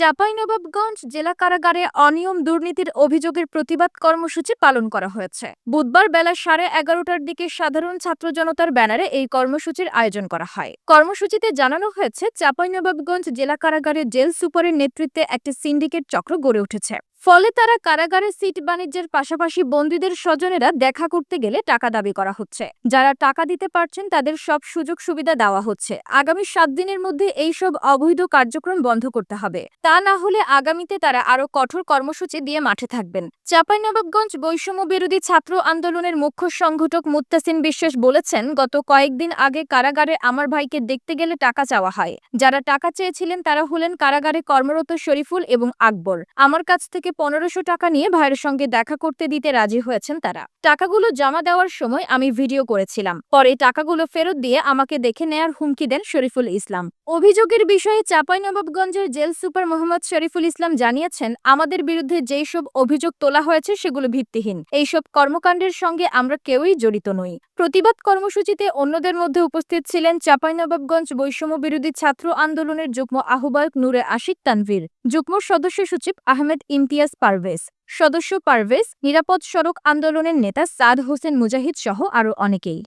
চাঁপাইনবাবগঞ্জ জেলা কারাগারে অনিয়ম দুর্নীতির অভিযোগের প্রতিবাদ কর্মসূচি পালন করা হয়েছে। বুধবার বেলা সাড়ে এগারোটার দিকে সাধারণ ছাত্র জনতার ব্যানারে এই কর্মসূচির আয়োজন করা হয়। কর্মসূচিতে জানানো হয়েছে, চাঁপাইনবাবগঞ্জ জেলা কারাগারে জেল সুপারের নেতৃত্বে একটি সিন্ডিকেট চক্র গড়ে উঠেছে। ফলে তারা কারাগারে সিট বাণিজ্যের পাশাপাশি বন্দীদের স্বজনেরা দেখা করতে গেলে টাকা দাবি করা হচ্ছে। যারা টাকা দিতে পারছেন, তাদের সব সুযোগ সুবিধা দেওয়া হচ্ছে। আগামী সাত দিনের মধ্যে এই সব অবৈধ কার্যক্রম বন্ধ করতে হবে। তা না হলে আগামীতে তারা আরও কঠোর কর্মসূচি দিয়ে মাঠে থাকবেন। চাঁপাইনবাবগঞ্জ বৈষম্য বিরোধী ছাত্র আন্দোলনের মুখ্য সংগঠক মুত্তাসিন বিশ্বাস বলেছেন, গত কয়েকদিন আগে কারাগারে আমার ভাইকে দেখতে গেলে টাকা চাওয়া হয়। যারা টাকা চেয়েছিলেন, তারা হলেন কারাগারে কর্মরত শরীফুল এবং আকবর। আমার কাছ থেকে পনেরোশো টাকা নিয়ে ভাইয়ের সঙ্গে দেখা করতে দিতে রাজি হয়েছেন তারা। টাকাগুলো জমা দেওয়ার সময় আমি ভিডিও করেছিলাম। পরে টাকাগুলো ফেরত দিয়ে আমাকে দেখে নেয়ার হুমকি দেন শরীফুল ইসলাম। অভিযোগের বিষয়ে চাঁপাইনবাবগঞ্জের জেল সুপার মোহাম্মদ শরীফুল ইসলাম জানিয়েছেন, আমাদের বিরুদ্ধে যেই সব অভিযোগ তোলা হয়েছে সেগুলো ভিত্তিহীন। এইসব কর্মকাণ্ডের সঙ্গে আমরা কেউই জড়িত নই। প্রতিবাদ কর্মসূচিতে অন্যদের মধ্যে উপস্থিত ছিলেন চাঁপাইনবাবগঞ্জ বৈষম্য বিরোধী ছাত্র আন্দোলনের যুগ্ম আহ্বায়ক নূরে আশিক তানভীর। যুগ্ম সদস্য সচিব আহমেদ ইমতিয়াজ পারভেজ। সদস্য পারভেজ নিরাপদ সড়ক আন্দোলনের নেতা সাদ হোসেন মুজাহিদ সহ আরও অনেকেই।